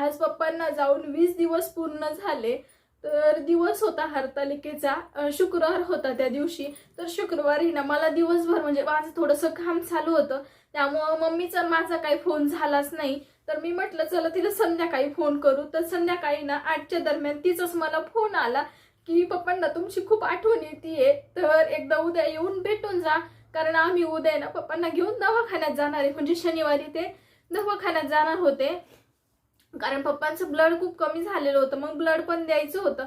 आज पप्पांना जाऊन वीस दिवस पूर्ण झाले तर दिवस होता हरतालिकेचा शुक्रवार होता त्या दिवशी. तर शुक्रवारी ना मला दिवसभर म्हणजे माझं थोडंसं काम चालू होतं. त्यामुळं मम्मीचा माझा काही फोन झालाच नाही. तर मी म्हटलं चला तिला संध्याकाळी फोन करू. तर संध्याकाळी ना आठच्या दरम्यान तिचाच मला फोन आला की पप्पांना तुमची खूप आठवण येते तर एकदा उद्या येऊन भेटून जा. कारण आम्ही उद्या ना पप्पांना घेऊन दवाखान्यात जाणार आहे. म्हणजे शनिवारी ते दवाखान्यात जाणार होते. कारण पप्पांचं ब्लड खूप कमी झालेलं होतं मग ब्लड पण द्यायचं होतं.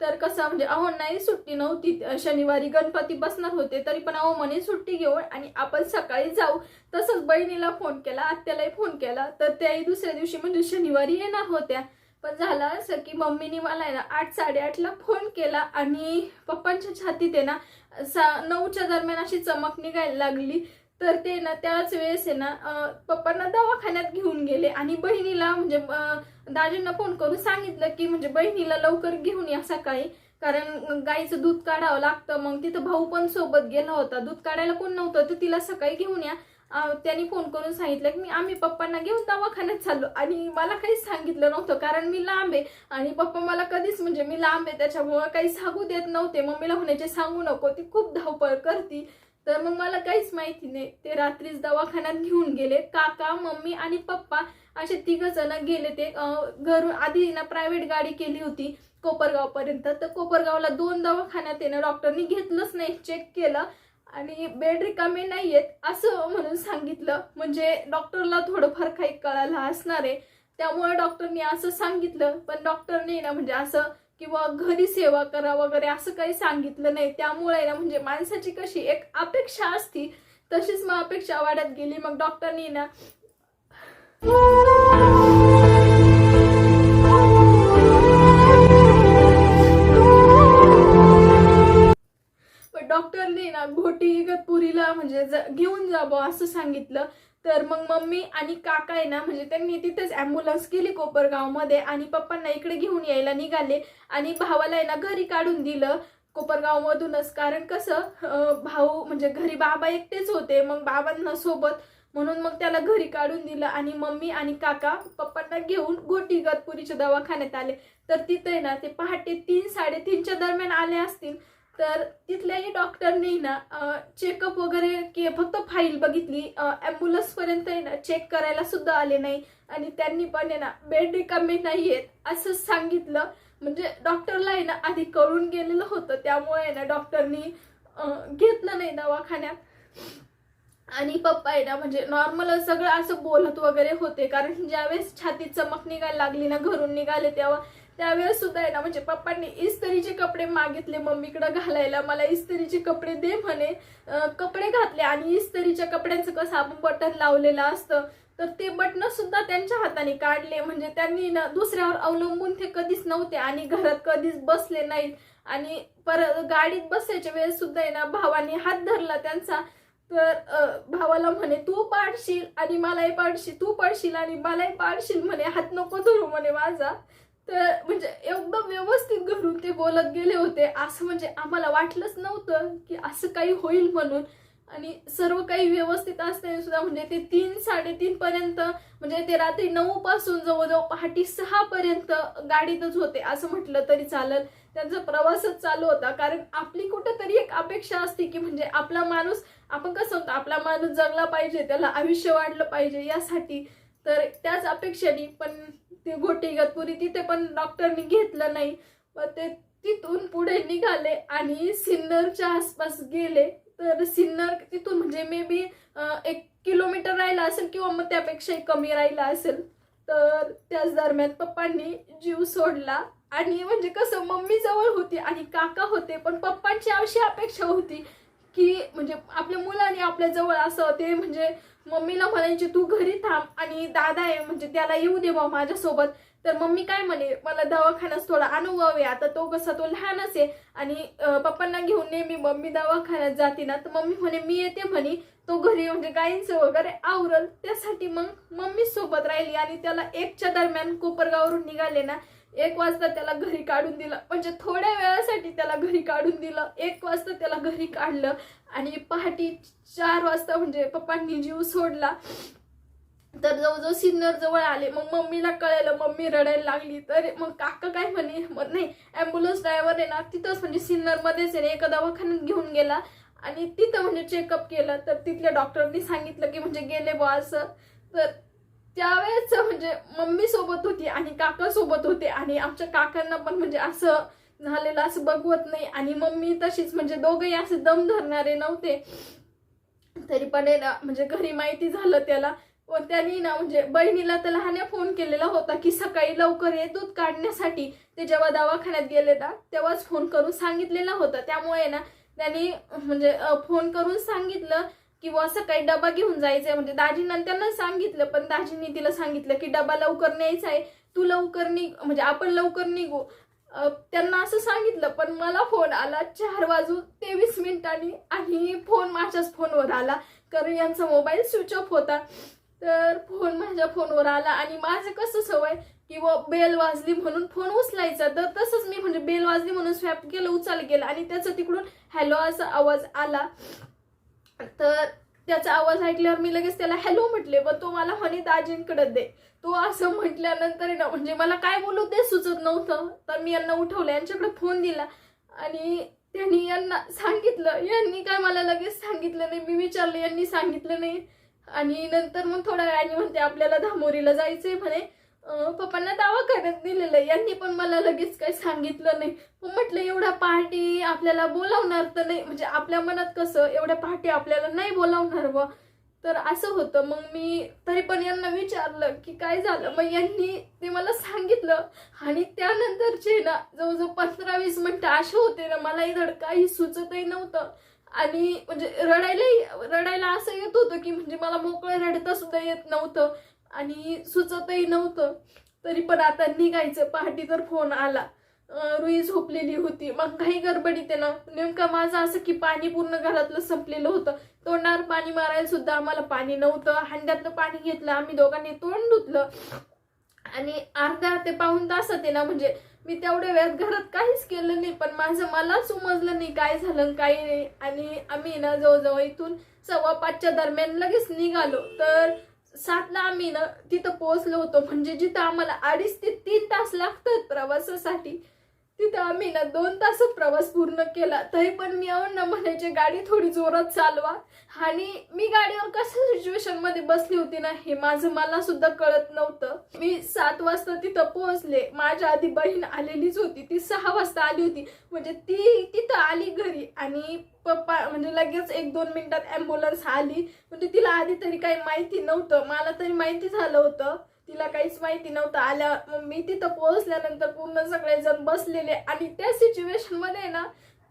तर कसं म्हणजे अहो नाही सुट्टी नव्हती. शनिवारी गणपती बसणार होते तरी पण अहो म्हणे सुट्टी घेऊन आणि आपण सकाळी जाऊ. तसंच बहिणीला फोन केला आत्यालाही फोन केला. तर त्याही दुसऱ्या दिवशी म्हणजे शनिवारी येणार होत्या. पण झालं असं की मम्मीने मला आहे ना आठ साडेआठला फोन केला आणि पप्पांच्या छातीत आहे ना सा नऊच्या दरम्यान अशी चमक निघायला लागली. तर ते ना त्याच वेळेस आहे ना पप्पांना दवाखान्यात घेऊन गेले आणि बहिणीला म्हणजे दाजींना फोन करून सांगितलं की म्हणजे बहिणीला लवकर घेऊन या सकाळी. कारण गाईचं दूध काढावं लागतं. मग तिथं भाऊ पण सोबत गेला होता. दूध काढायला कोण नव्हतं तर तिला सकाळी घेऊन या. त्यांनी फोन करून सांगितलं की मी आम्ही पप्पांना घेऊन दवाखान्यात चाललो. आणि मला काहीच सांगितलं नव्हतं. कारण मी लांब आहे. आणि पप्पा मला कधीच म्हणजे मी लांब आहे. त्याच्यामुळं काही सांगू देत नव्हते. मम्मीला म्हणायचे सांगू नको. ती खूप धावपळ करती. तर मग मला काहीच माहिती नाही. ते रात्रीच दवाखान्यात घेऊन गेले. काका मम्मी आणि पप्पा असे तिघ जण गेले ते घरून आधी ना प्रायव्हेट गाडी केली होती कोपरगाव पर्यंत तर कोपरगावला दोन दवाखान्यात येणं डॉक्टरनी घेतलंच नाही चेक केलं आणि बेड रिकामे आहेत असं म्हणून सांगितलं. म्हणजे डॉक्टरला थोडंफार काही कळायला असणार आहे. त्यामुळे डॉक्टरनी असं सांगितलं. पण डॉक्टरने ना म्हणजे असं किंवा घरी सेवा करा वगैरे असं काही सांगितलं नाही. त्यामुळे ना म्हणजे माणसाची कशी एक अपेक्षा असती तशीच मग अपेक्षा वाढत गेली. मग डॉक्टरनी ना डॉक्टरने ना घोटी इगतपुरीला म्हणजे घेऊन जावं असं सांगितलं. तर मग मम्मी आणि काका आहे ना म्हणजे त्यांनी तिथेच ॲम्ब्युलन्स केली कोपरगावमध्ये आणि पप्पांना इकडे घेऊन यायला निघाले. आणि भावाला आहे ना घरी काढून दिलं कोपरगावमधूनच. कारण कसं भाऊ म्हणजे घरी बाबा एकटेच होते मग बाबांना सोबत. म्हणून मग त्याला घरी काढून दिलं आणि मम्मी आणि काका पप्पांना घेऊन गोटी गतपुरीच्या दवाखान्यात आले. तर तिथे ना ते पहाटे तीन साडेतीनच्या दरम्यान आले असतील. तर तिथल्याही डॉक्टरनी ना चेकअप वगैरे के फक्त फाईल बघितली. ॲम्ब्युलन्सपर्यंत आहे ना चेक करायला सुद्धा आले नाही. आणि त्यांनी पण आहे ना बेड रिकामे नाही आहेत असं सांगितलं. म्हणजे डॉक्टरला आहे ना आधी कळून गेलेलं होतं. त्यामुळे आहे ना डॉक्टरनी घेतलं नाही दवाखान्यात. आणि पप्पा आहे ना म्हणजे नॉर्मल सगळं असं बोलत वगैरे होते. कारण ज्यावेळेस छातीत चमक निघायला लागली ना घरून निघाले तेव्हा त्यावेळेस सुद्धा आहे ना म्हणजे पप्पांनी इस्त्रीचे कपडे मागितले मम्मीकडे घालायला मला इस्त्रीचे कपडे दे म्हणे. कपडे घातले आणि इस्त्रीच्या कपड्यांचं कसं आपण बटन लावलेलं असतं तर ते बटन सुद्धा त्यांच्या हाताने काढले. म्हणजे त्यांनी ना दुसऱ्यावर अवलंबून ते कधीच नव्हते आणि घरात कधीच बसले नाहीत. आणि परत गाडीत बसायच्या वेळेस सुद्धा आहे ना भावाने हात धरला त्यांचा. तर भावाला म्हणे तू पाडशील आणि मलाही पाडशील तू पाडशील आणि मलाही पाडशील म्हणे. हात नको धरू म्हणे माझा. तर म्हणजे एकदम व्यवस्थित घरून ते बोलत गेले होते. असं म्हणजे आम्हाला वाटलंच नव्हतं की असं काही होईल म्हणून. आणि सर्व काही व्यवस्थित असताना सुद्धा म्हणजे ते तीन साडेतीन पर्यंत म्हणजे ते रात्री नऊ पासून जवळजवळ पहाटे सहा पर्यंत गाडीतच होते असं म्हटलं तरी चालेल. त्यांचा प्रवासच चालू होता. कारण आपली कुठंतरी एक अपेक्षा असते की म्हणजे आपला माणूस आपण कसं होतं आपला माणूस जगला पाहिजे त्याला आयुष्य वाढलं पाहिजे यासाठी. तर त्याच अपेक्षेने पण ते घोटी इगतपुरी तिथे पण डॉक्टरनी घेतलं नाही. मग ते तिथून पुढे निघाले आणि सिन्नरच्या आसपास गेले. तर सिन्नर तिथून म्हणजे मे बी एक किलोमीटर राहिला असेल किंवा मग त्यापेक्षाही कमी राहिला असेल. तर त्याच दरम्यान पप्पांनी जीव सोडला. आणि म्हणजे कसं मम्मी जवळ होती आणि काका होते पण पप्पांची अशी अपेक्षा होती की म्हणजे आपल्या मुलाने आपल्या जवळ असं ते म्हणजे मम्मीला म्हणायचे तू घरी थांब आणि दादा आहे म्हणजे त्याला येऊ दे बा माझ्यासोबत. तर मम्मी काय म्हणे मला दवाखान्यात थोडा अनुभव आहे. आता तो कसा तो लहानच आहे आणि पप्पांना घेऊन नेहमी मम्मी दवाखान्यात जाते ना. तर मम्मी म्हणे मी येते म्हणे. तो घरी म्हणजे गायींचं वगैरे आवरल. त्यासाठी मग मम्मी सोबत राहिली आणि त्याला एकच्या दरम्यान कोपरगावरून निघाले ना एक वाजता त्याला घरी काढून दिलं. म्हणजे थोड्या वेळासाठी त्याला घरी काढून दिलं. एक वाजता त्याला घरी काढलं. आणि पहाटे चार वाजता म्हणजे पप्पांनी जीव सोडला. तर जवळजवळ सिन्नर जवळ आले. मग मम्मीला कळलं मम्मी रडायला लागली. तर मग काका काय म्हणे? मग नाही ॲम्ब्युलन्स ड्रायव्हर आहे ना तिथंच म्हणजे सिन्नरमध्येच आहे. ना एका दवाखान्यात घेऊन गेला आणि तिथं म्हणजे चेकअप केलं. तर तिथल्या डॉक्टरनी सांगितलं की म्हणजे गेले बा असं. तर त्यावेळेस म्हणजे मम्मी सोबत होती आणि काका सोबत होते. आणि आमच्या काकांना पण म्हणजे असं झालेलं असं बघवत नाही. आणि मम्मी तशीच म्हणजे दोघंही असे दम धरणारे नव्हते. तरी पण ना म्हणजे घरी माहिती झालं त्याला. व त्यांनी ना म्हणजे बहिणीला तर लहाने फोन केलेला होता की सकाळी लवकर ये दूध काढण्यासाठी. ते जेव्हा दवाखान्यात गेले ना तेव्हाच फोन करून सांगितलेला होता. त्यामुळे ना त्यांनी म्हणजे फोन करून सांगितलं किंवा बुवा सकाळी डबा घेऊन जायचंय. म्हणजे दाजींना त्यांना सांगितलं पण दाजींनी तिला सांगितलं की डबा लवकर न्यायचा आहे तू लवकर निघ म्हणजे आपण लवकर निघू. त्यांना असं सांगितलं पण मला फोन आला चार वाजून तेवीस मिनिटांनी आणि फोन माझ्याच फोनवर आला. कारण यांचा मोबाईल स्विच ऑफ होता. तर फोन माझ्या फोनवर आला आणि माझं कसं सवय की व बेल वाजली म्हणून फोन उचलायचा. तर तसंच मी म्हणजे बेल वाजली म्हणून स्वॅप केलं उचल केलं आणि त्याचा तिकडून हॅलो असा आवाज आला. तर त्याचा आवाज ऐकल्यावर मी लगेच त्याला हॅलो म्हटले पण तो मला म्हणे दाजींकडे दे. तू असं म्हटल्यानंतर ना म्हणजे मला काय बोलू ते सुचत नव्हतं. तर मी यांना उठवलं यांच्याकडे फोन दिला. आणि त्यांनी यांना सांगितलं यांनी काय मला लगेच सांगितलं नाही. मी विचारलं यांनी सांगितलं नाही. आणि नंतर मग थोड्या वेळाने म्हणते आपल्याला धामोरीला जायचंय म्हणे. पप्पांना पप्पांना दवाखान्यात दिलेलं यांनी पण मला लगेच काही सांगितलं नाही. मग म्हटलं एवढा पहाटे आपल्याला बोलावणार तर नाही. म्हणजे आपल्या मनात कसं एवढ्या पहाटे आपल्याला नाही बोलावणार व तर असं होतं. मग मी तरी पण यांना विचारलं की काय झालं? मग यांनी ते मला सांगितलं. आणि त्यानंतरचे ना जवळजवळ पंधरा वीस मिनटं असे होते ना मला इधड काही सुचतही नव्हतं. आणि म्हणजे रडायलाही रडायला असं येत होतं की म्हणजे मला मोकळं रडता सुद्धा येत नव्हतं आणि सुचतही नव्हतं. तरी पण आता निघायचं. पहाटे तर फोन आला. रुई झोपलेली होती. मग काही गडबडीत आहे ना नेमका माझं असं की पाणी पूर्ण घरातलं संपलेलं होतं. तोंडावर पाणी मारायला सुद्धा आम्हाला पाणी नव्हतं. हंड्यातलं पाणी घेतलं आम्ही दोघांनी तोंड धुतलं. आणि अर्धा ते पाऊण तासात आहे ना म्हणजे मी तेवढ्या वेळात घरात काहीच केलं नाही पण माझं मलाच समजलं नाही काय झालं काही नाही. आणि आम्ही ना जवळजवळ इथून सव्वा पाचच्या दरम्यान लगेच निघालो. तर सातला आम्ही ना तिथं पोहोचलो होतो. म्हणजे जिथं आम्हाला अडीच ते तीन तास लागतात प्रवासासाठी. तिथं आम्ही ना दोन तास प्रवास पूर्ण केला. तरी पण मी येऊन ना म्हणायचे गाडी थोडी जोरात चालवा. आणि मी गाडीवर कशा सिच्युएशनमध्ये बसली होती ना हे माझं मला सुद्धा कळत नव्हतं. मी सात वाजता तिथं पोहोचले. माझ्या आधी बहीण आलेलीच होती. ती सहा वाजता आली होती. म्हणजे ती तिथं आली घरी आणि पप्पा म्हणजे लगेच एक दोन मिनिटात ॲम्ब्युलन्स आली. म्हणजे तिला आधी तरी काही माहिती नव्हतं. मला तरी माहिती झालं होतं. तिला काहीच माहिती नव्हतं. आल्या मग मी तिथं पोहोचल्यानंतर पूर्ण सगळेजण बसलेले. आणि त्या सिच्युएशनमध्ये ना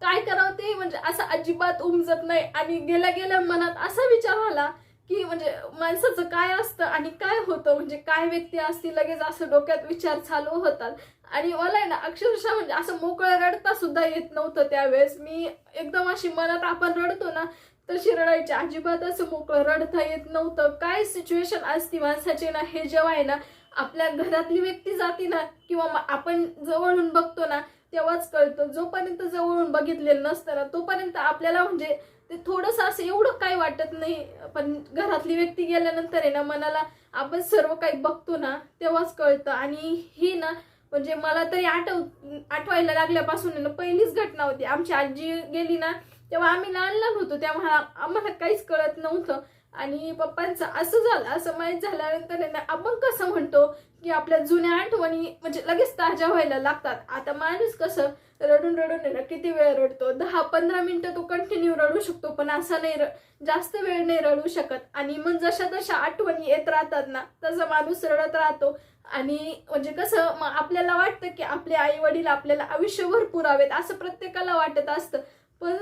काय करावं ते म्हणजे असं अजिबात उमजत नाही. आणि गेल्या गेल्या मनात असा विचार आला की म्हणजे माणसाचं काय असतं आणि काय होतं? म्हणजे काय व्यक्ती असती लगेच असं डोक्यात विचार चालू होतात. आणि मला आहे ना अक्षरशः म्हणजे असं मोकळं रडता सुद्धा येत नव्हतं त्यावेळेस. मी एकदम अशी मनात आपण रडतो ना तशी रडायची अजिबात असं मोकळं रडता येत नव्हतं. काय सिच्युएशन असती माणसाची ना हे जेव्हा आहे ना आपल्या घरातली व्यक्ती जाती ना किंवा मग आपण जवळून बघतो ना तेव्हाच कळतं. जोपर्यंत जवळून बघितलेलं नसतं ना तोपर्यंत आपल्याला म्हणजे ते थोडंसं असं एवढं काही वाटत नाही. पण घरातली व्यक्ती गेल्यानंतर आहे ना मनाला आपण सर्व काही बघतो ना तेव्हाच कळतं. आणि ही ना म्हणजे मला तरी आठव आठवायला लागल्यापासून आहे ना पहिलीच घटना होती. आमची आजी गेली ना तेव्हा आम्ही लहान लहान होतो तेव्हा आम्हाला काहीच कळत नव्हतं. आणि पप्पांचं असं झालं असं माहीत झाल्यानंतर आपण कसं म्हणतो की आपल्या जुन्या आठवणी म्हणजे लगेच ताज्या व्हायला लागतात. आता माणूस कसं रडून रडून आहे ना किती वेळ रडतो? दहा पंधरा मिनटं तो कंटिन्यू रडू शकतो पण असा नाही र जास्त वेळ नाही रडू शकत. आणि मग जशा तशा आठवणी येत राहतात ना तसा माणूस रडत राहतो. आणि म्हणजे कसं मग आपल्याला वाटतं की आपले आई वडील आपल्याला आयुष्यभर पुरावेत असं प्रत्येकाला वाटत असतं. पण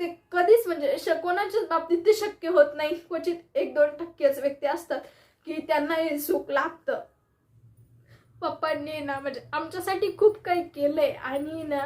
ते कधीच म्हणजे कोणाच्याच बाबतीत ते शक्य होत नाही. क्वचित एक दोन टक्केच व्यक्ती असतात की त्यांना हे सुख लागतं पप्पांनी ना म्हणजे आमच्यासाठी खूप काही केलंय आणि ना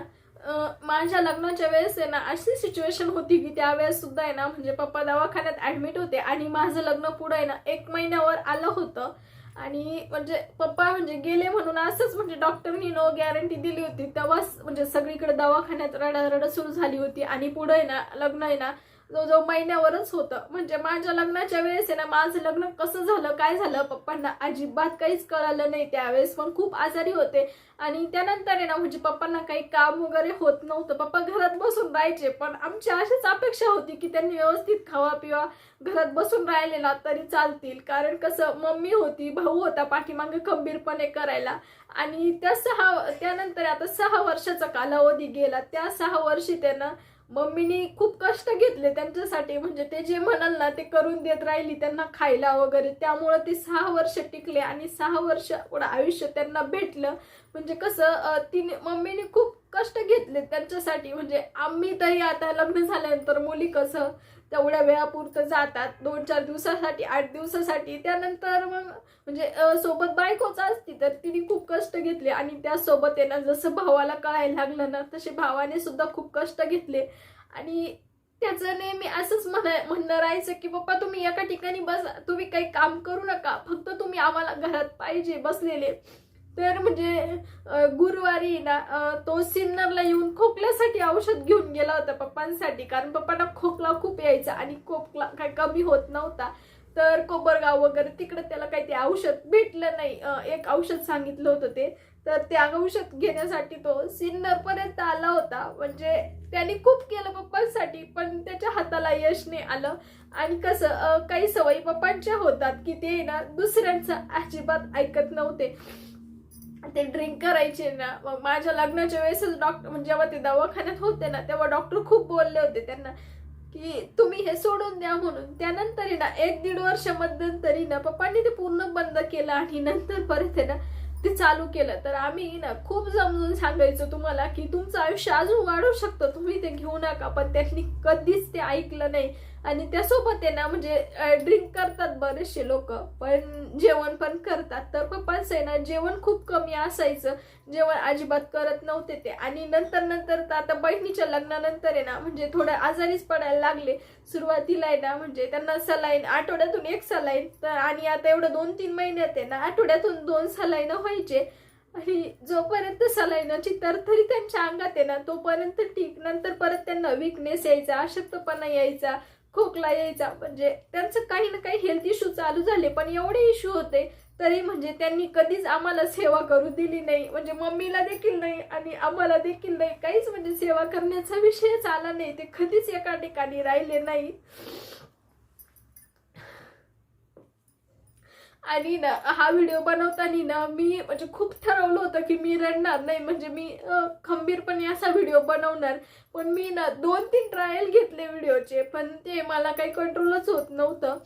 माझ्या लग्नाच्या वेळेस आहे ना अशी सिच्युएशन होती की त्यावेळेस सुद्धा आहे ना म्हणजे पप्पा दवाखान्यात ऍडमिट होते आणि माझं लग्न पुढं आहे ना एक महिन्यावर आलं होतं. आणि म्हणजे पप्पा म्हणजे गेले म्हणून असंच म्हणजे डॉक्टरनी नो गॅरंटी दिली होती. तेव्हाच म्हणजे सगळीकडे दवाखान्यात रडारड सुरू झाली होती. आणि पुढे आहे ना लग्न आहे ना जवळजवळ महिन्यावरच होतं. म्हणजे माझ्या लग्नाच्या वेळेस आहे ना माझं लग्न कसं झालं काय झालं पप्पांना अजिबात काहीच कळालं नाही. त्यावेळेस पण खूप आजारी होते. आणि त्यानंतर आहे ना म्हणजे पप्पांना काही काम वगैरे होत नव्हतं. पप्पा घरात बसून राहायचे पण आमची अशीच अपेक्षा होती की त्यांनी व्यवस्थित खावा पिवा घरात बसून राहिले ना तरी चालतील. कारण कसं मम्मी होती भाऊ होता पाठीमागे खंबीरपणे करायला. आणि त्या सहा त्यानंतर आता सहा वर्षाचा कालावधी गेला. त्या सहा वर्षी त्यानं मम्मीनी खूप कष्ट घेतले त्यांच्यासाठी. म्हणजे ते जे म्हणाल ना ते करून देत राहिली त्यांना खायला वगैरे. त्यामुळं ते सहा वर्ष टिकले आणि सहा वर्ष एवढं आयुष्य त्यांना भेटलं. म्हणजे कसं तिने मम्मीने खूप कष्ट घेतले त्यांच्यासाठी. म्हणजे आम्ही तरी आता लग्न झाल्यानंतर मुली कसं तेवढ्या वेळापुरतं जातात. दोन चार दिवसासाठी आठ दिवसासाठी. त्यानंतर मग म्हणजे सोबत बायकोच असती तर तिने खूप कष्ट घेतले. आणि त्यासोबत येणार जसं भावाला कळायला लागलं ना तसे भावाने सुद्धा खूप कष्ट घेतले. आणि त्याचं नेहमी असंच म्हणा म्हणणं राहायचं की पप्पा तुम्ही एका ठिकाणी बस. तुम्ही काही काम करू नका. फक्त तुम्ही आम्हाला घरात पाहिजे बसलेले. तर म्हणजे गुरुवारी ना तो सिन्नरला येऊन खोकल्यासाठी औषध घेऊन गेला होता पप्पांसाठी. कारण पप्पांना खोकला खूप यायचा आणि खोकला काही कमी होत नव्हता. तर कोपरगाव वगैरे तिकडे त्याला काही ते औषध भेटलं नाही. एक औषध सांगितलं होतं ते. तर ते औषध घेण्यासाठी तो सिन्नर पर्यंत आला होता. म्हणजे त्याने खूप केलं पप्पांसाठी पण त्याच्या हाताला यश नाही आलं. आणि कसं काही सवयी पप्पांच्या होतात की ते ना दुसऱ्यांचं अजिबात ऐकत नव्हते. ते ड्रिंक करायचे ना. मग माझ्या लग्नाच्या वेळेसच डॉक्टर म्हणजे जेव्हा ते दवाखान्यात होते ना तेव्हा डॉक्टर खूप बोलले होते त्यांना की तुम्ही हे सोडून द्या म्हणून. त्यानंतरही ना एक दीड वर्ष मध्यंतरी ना पप्पांनी ते पूर्ण बंद केलं आणि नंतर परत आहे ना ते चालू केलं. तर आम्ही ना खूप समजून सांगायचो तुम्हाला की तुमचं आयुष्य अजून वाढू शकतं. तुम्ही ते घेऊ नका. पण त्यांनी कधीच ते ऐकलं नाही. आणि त्यासोबत आहे ना म्हणजे ड्रिंक करतात बरेचसे लोक पण जेवण पण करतात. तर पप्पांचं आहे ना जेवण खूप कमी असायचं. जेवण अजिबात करत नव्हते ते. आणि नंतर नंतर तर आता बहिणीच्या लग्नानंतर आहे ना म्हणजे थोडं आजारीच पडायला लागले. सुरुवातीला आहे ना म्हणजे त्यांना सलाईन आठवड्यातून एक सलाईन. तर आणि आता एवढं दोन तीन महिन्यात आहे ना आठवड्यातून दोन सलाईन व्हायचे. आणि जोपर्यंत सलाईनाची तरतरी त्यांच्या अंगात आहे ना तोपर्यंत ठीक. नंतर परत त्यांना विकनेस यायचा अशक्तपणा यायचा. खोकला यायचा. म्हणजे त्यांचं काही ना काही हेल्थ इश्यू चालू झाले पण एवढे इश्यू होते तरी म्हणजे त्यांनी कधीच आम्हाला सेवा करू दिली नाही. म्हणजे मम्मीला देखील नाही आणि आम्हाला देखील नाही. काहीच म्हणजे सेवा करण्याचा विषयच आला नाही. ते कधीच एका ठिकाणी राहिले नाही आणि ना हा व्हिडिओ बनवताना ना मी म्हणजे खूप ठरवलं होतं की मी रडणार नाही. म्हणजे मी खंबीरपणे असा व्हिडिओ बनवणार. पण मी ना दोन तीन ट्रायल घेतले व्हिडिओचे पण ते मला काही कंट्रोलच होत नव्हतं.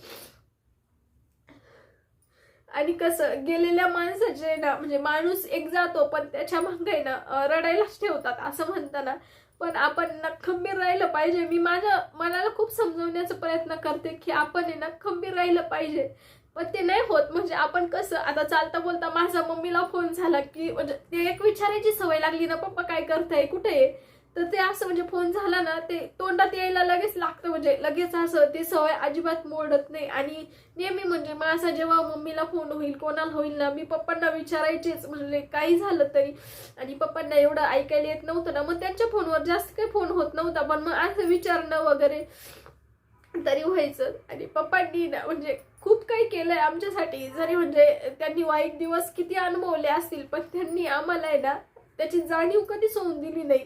आणि कसं गेलेल्या माणसाचे ना म्हणजे माणूस एक जातो पण त्याच्यामागे ना रडायलाच ठेवतात असं म्हणताना. पण आपण ना खंबीर राहिलं पाहिजे. मी माझ्या मनाला खूप समजवण्याचा प्रयत्न करते की आपण आहे ना खंबीर राहिलं पाहिजे. पण ते नाही होत. म्हणजे आपण कसं आता चालता बोलता माझा मम्मीला फोन झाला की म्हणजे ते एक विचारायची सवय लागली ना पप्पा काय करताय? कुठे आहे? तर ते असं म्हणजे फोन झाला ना ते तोंडात यायला लगेच लागतं. म्हणजे लगेच असं ते सवय अजिबात मोडत नाही. आणि नेहमी म्हणजे माझा जेव्हा मम्मीला फोन होईल कोणाला होईल ना मी पप्पांना विचारायचेच. म्हणजे काही झालं तरी. आणि पप्पांना एवढं ऐकायला येत नव्हतं ना. मग त्यांच्या फोनवर जास्त काही फोन होत नव्हता. पण मग असं विचारणं वगैरे तरी व्हायचं. आणि पप्पांनी ना म्हणजे खूप काही केलंय आमच्यासाठी. जरी म्हणजे त्यांनी वाईट दिवस किती अनुभवले असतील पण त्यांनी आम्हाला आहे ना त्याची जाणीव कधीच होऊन दिली नाही.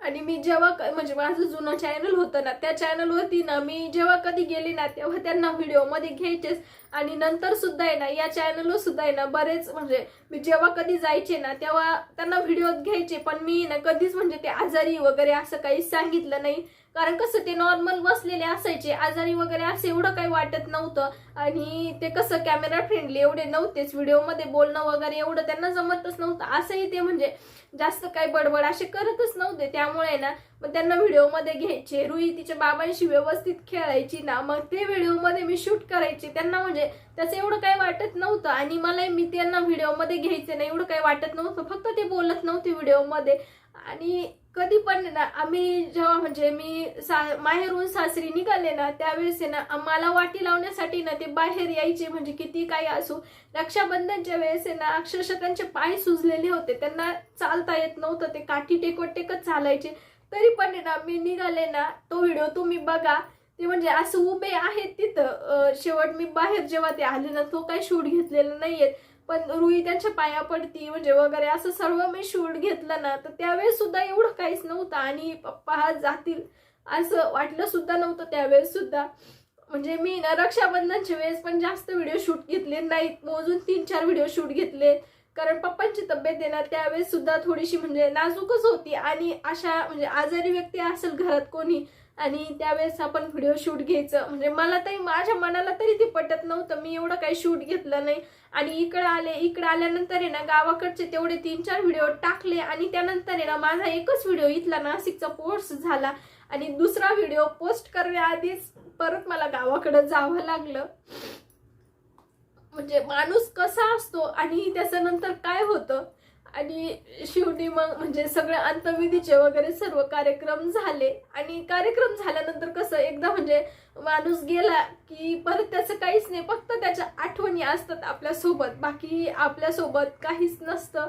आणि मी जेव्हा क- म्हणजे माझं जुनं चॅनल होतं ना त्या चॅनलवरती ना मी जेव्हा कधी गेली ना तेव्हा त्यांना व्हिडिओमध्ये घ्यायचेच. आणि नंतर सुद्धा आहे ना या चॅनलवर सुद्धा आहे ना बरेच म्हणजे मी जेव्हा कधी जायचे ना तेव्हा त्यांना व्हिडिओत घ्यायचे. पण मी ना कधीच म्हणजे ते आजारी वगैरे असं काही सांगितलं नाही. कारण कसं ते नॉर्मल बसलेले असायचे आजारी वगैरे असं एवढं काही वाटत नव्हतं. आणि ते कसं कॅमेरा फ्रेंडली एवढे नव्हतेच व्हिडिओमध्ये बोलणं वगैरे एवढं त्यांना जमतच नव्हतं. असंही ते म्हणजे जास्त काही बडबड असे करतच नव्हते. त्यामुळे ना मग त्यांना व्हिडिओमध्ये घ्यायचे. रुई तिच्या बाबांशी व्यवस्थित खेळायची ना मग ते व्हिडिओमध्ये मी शूट करायचे. त्यांना म्हणजे त्याचं एवढं काही वाटत नव्हतं. आणि मला मी त्यांना व्हिडिओमध्ये घ्यायचे नाही एवढं काही वाटत नव्हतं. फक्त ते बोलत नव्हते व्हिडिओमध्ये आणि कधी पण ना आम्ही जेव्हा म्हणजे मी सा माहेरून सासरी निघाले ना त्यावेळेस ना मला वाटी लावण्यासाठी ना ते बाहेर यायचे म्हणजे किती काही असू. रक्षाबंधनच्या वेळेस ना अक्षरशः त्यांचे पाय सुजलेले होते. त्यांना चालता येत नव्हतं ते काठी टेकवत टेकत चालायचे. तरी पण आहे ना मी निघाले ना तो व्हिडिओ तुम्ही बघा. ते म्हणजे असं उभे आहेत तिथं. शेवट मी बाहेर जेव्हा ते आले ना तो काही शूट घेतलेला नाहीये. पण रुई त्यांच्या पाया पडती म्हणजे वगैरे असं सर्व मी शूट घेतलं ना तर त्यावेळेस सुद्धा एवढं काहीच नव्हतं. आणि पप्पा हा जातील असं वाटलं सुद्धा नव्हतं त्यावेळेस सुद्धा. म्हणजे मी ना रक्षाबंधनच्या वेळेस पण जास्त व्हिडिओ शूट घेतले नाहीत. मोजून तीन चार व्हिडिओ शूट घेतले. कारण पप्पांची तब्येत आहे ना त्यावेळेस सुद्धा थोडीशी म्हणजे नाजूकच होती. आणि अशा म्हणजे आजारी व्यक्ती असेल घरात कोणी आणि त्यावेळेस आपण व्हिडिओ शूट घ्यायचं. म्हणजे मला तरी माझ्या मनाला तरी ते पटत नव्हतं. मी एवढं काही शूट घेतलं नाही. आणि इकडे आले इकडे आल्यानंतर आहे ना गावाकडचे तेवढे तीन चार व्हिडिओ टाकले आणि त्यानंतर आहे ना माझा एकच व्हिडिओ इथला नाशिकचा पोस्ट झाला. आणि दुसरा व्हिडिओ पोस्ट करण्याआधीच परत मला गावाकडे जावं लागलं. म्हणजे माणूस कसा असतो आणि त्याच्यानंतर काय होतं? आणि शेवटी मग म्हणजे सगळे अंतविधीचे वगैरे सर्व कार्यक्रम झाले. आणि कार्यक्रम झाल्यानंतर कसं एकदा म्हणजे माणूस गेला की परत त्याचं काहीच नाही फक्त त्याच्या आठवणी असतात आपल्यासोबत बाकी आपल्यासोबत काहीच नसतं.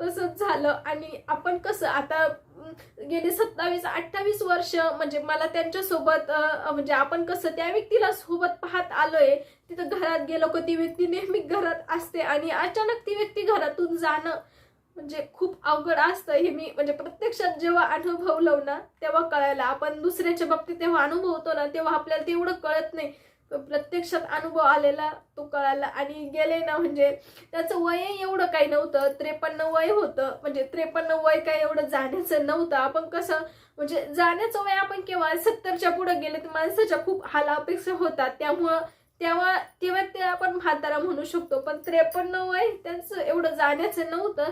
तसंच झालं. आणि आपण कसं आता गेले सत्तावीस अठ्ठावीस वर्ष म्हणजे मला त्यांच्यासोबत म्हणजे आपण कसं त्या व्यक्तीला सोबत पाहत आलोय. तिथं घरात गेलो की ती व्यक्ती नेहमी घरात असते आणि अचानक ती व्यक्ती घरातून जाणं म्हणजे खूप अवघड असतं हे मी म्हणजे प्रत्यक्षात जेव्हा अनुभवलं ना तेव्हा कळायला. आपण दुसऱ्याच्या बाबतीत तेव्हा अनुभवतो ना तेव्हा आपल्याला तेवढं कळत नाही. प्रत्यक्षात अनुभव आलेला तो कळाला. आणि गेले ना म्हणजे त्याचं वय एवढं काही नव्हतं. त्रेपन्न वय होतं. म्हणजे त्रेपन्न वय काही एवढं जाण्याचं नव्हतं. आपण कसं म्हणजे जाण्याचं वय आपण केव्हा सत्तरच्या पुढे गेले तर माणसाच्या खूप हाला अपेक्षा होतात. त्यामुळं तेव्हा तेव्हा ते आपण म्हातारा म्हणू शकतो. पण त्रेपन्न वय त्यांचं एवढं जाण्याचं नव्हतं.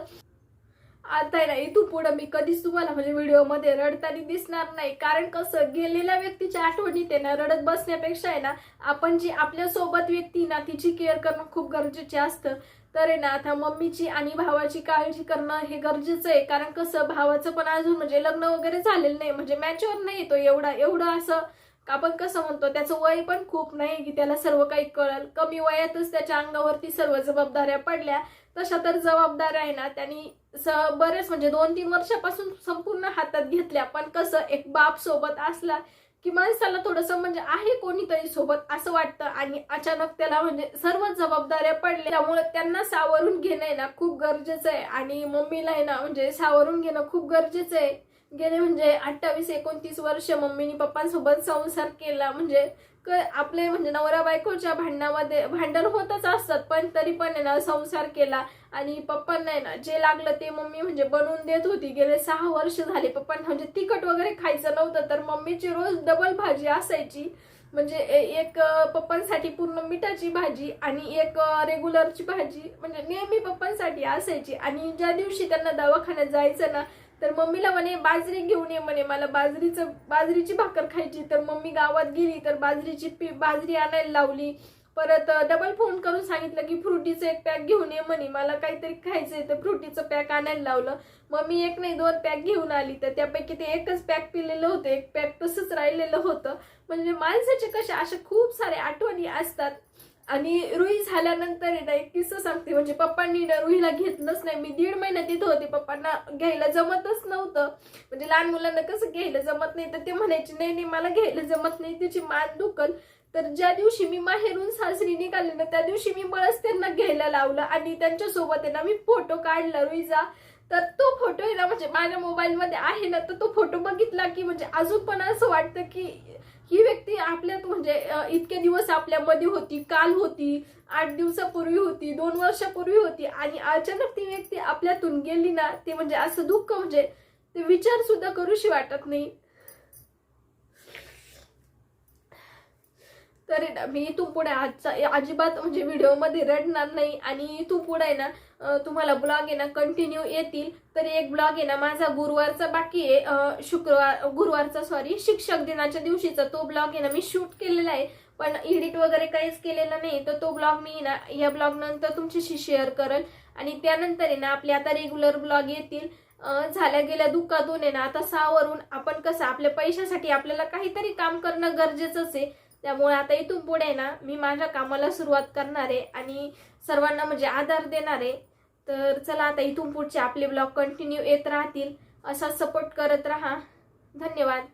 आता आहे ना इथून पुढं मी कधीच तुम्हाला म्हणजे व्हिडिओमध्ये रडताना दिसणार नाही. कारण कसं गेलेल्या व्यक्तीच्या आठवणीत आहे ना रडत बसण्यापेक्षा आहे ना आपण जी आपल्यासोबत व्यक्ती ना तिची केअर करणं खूप गरजेचे असतं. तर आहे ना आता मम्मीची आणि भावाची काळजी करणं हे गरजेचं आहे. कारण कसं भावाचं पण अजून म्हणजे लग्न वगैरे झालेलं नाही. म्हणजे मॅच्युअर नाही तो एवढा एवढं असं आपण कसं म्हणतो त्याचं वय पण खूप नाही की त्याला सर्व काही कळल. कमी वयातच त्याच्या अंगावरती सर्व जबाबदाऱ्या पडल्या. तशा तर जबाबदाऱ्या आहे ना त्यांनी बरेच म्हणजे दोन तीन वर्षापासून संपूर्ण हातात घेतल्या पण कसं एक बाप सोबत असला की माणसाला थोडंसं म्हणजे आहे कोणीतरी सोबत असं वाटतं आणि अचानक त्याला म्हणजे सर्व जबाबदाऱ्या पडल्या. त्यामुळे त्यांना सावरून घेणं ना खूप गरजेचं आहे. आणि मम्मीला आहे ना म्हणजे सावरून घेणं खूप गरजेचं आहे. गेले म्हणजे अठ्ठावीस एकोणतीस वर्ष मम्मीनी पप्पांसोबत संसार केला. म्हणजे आपले म्हणजे नवरा बायकोच्या भांडणामध्ये भांडण होतच असतात पण तरी पण आहे ना संसार केला आणि पप्पांना आहे ना जे लागलं ते मम्मी म्हणजे बनवून देत होती. गेले सहा वर्ष झाले पप्पांना म्हणजे तिखट वगैरे खायचं नव्हतं तर मम्मीची रोज डबल भाजी असायची. म्हणजे ए- एक पप्पांसाठी पूर्ण मिठाची भाजी आणि एक रेग्युलरची भाजी म्हणजे नेहमी पप्पांसाठी असायची. आणि ज्या दिवशी त्यांना दवाखान्यात जायचं ना तर मम्मीला म्हणे बाजरी घेऊन ये म्हणे मला बाजरीचं बाजरीची भाकर खायची. तर मम्मी गावात गेली तर बाजरीची पी बाजरी आणायला लावली. परत डबल फोन करून सांगितलं की फ्रुटीचं एक पॅक घेऊन ये म्हणे मला काहीतरी खायचंय. तर फ्रुटीचं पॅक आणायला लावलं. मम्मी एक नाही दोन पॅक घेऊन आली. तर त्यापैकी ते एकच पॅक पिलेलं होतं एक पॅक तसंच राहिलेलं होतं. म्हणजे माणसाचे कसे अशा खूप सारे आठवणी असतात. आणि रुई झाल्यानंतर आहे ना एक किस्सा सांगते. म्हणजे पप्पांनी ना रुईला घेतलंच नाही. मी दीड महिना तिथं होते. पप्पांना घ्यायला जमतच नव्हतं. म्हणजे लहान मुलांना कसं घ्यायला जमत नाही तर ते म्हणायचे नाही नाही मला घ्यायला जमत नाही. तिची मान दुखल. तर ज्या दिवशी मी माहेरून सासरी निघाले ना त्या दिवशी मी बळच त्यांना घ्यायला लावलं. आणि त्यांच्यासोबत आहे ना मी फोटो काढला रुईचा. तर तो फोटो आहे ना म्हणजे माझ्या मोबाईलमध्ये आहे ना तर तो फोटो बघितला की म्हणजे अजून पण असं वाटतं की ही व्यक्ती आपल्यात म्हणजे इतके दिवस आपल्यामध्ये होती काल होती आठ दिवसापूर्वी होती दोन वर्षापूर्वी होती आणि अचानक ती व्यक्ती आपल्यातून गेली ना ते म्हणजे असं दुःख म्हणजे ते विचार सुद्धा करूशी वाटत नाही. तर ना मी इथून पुढे आजचा अजिबात म्हणजे व्हिडिओमध्ये रडणार नाही आणि इथून पुढे आहे ना तुम्हाला ब्लॉग आहे ना कंटिन्यू येतील. तर एक ब्लॉग आहे ना माझा गुरुवारचा बाकी आहे. शुक्रवार गुरुवारचा सॉरी शिक्षक दिनाच्या दिवशीचा तो ब्लॉग आहे ना मी शूट केलेला आहे. पण एडिट वगैरे काहीच केलेला नाही. तर तो ब्लॉग मी ना या ब्लॉग नंतर तुमच्याशी शेअर करेल. आणि त्यानंतर आहे ना आपले आता रेग्युलर ब्लॉग येतील. झाल्या गेल्या दुःखातून आहे ना आता सावरून आपण कसं आपल्या पैशासाठी आपल्याला काहीतरी काम करणं गरजेचंच आहे. त्यामुळे आता इथून पुढे ना मी माझ्या कामाला सुरुवात करणार आहे आणि सर्वांना म्हणजे आधार देणार आहे. तर चला आता इथून पुढचे आपले ब्लॉग कंटिन्यू येत राहतील. असा सपोर्ट करत राहा. धन्यवाद.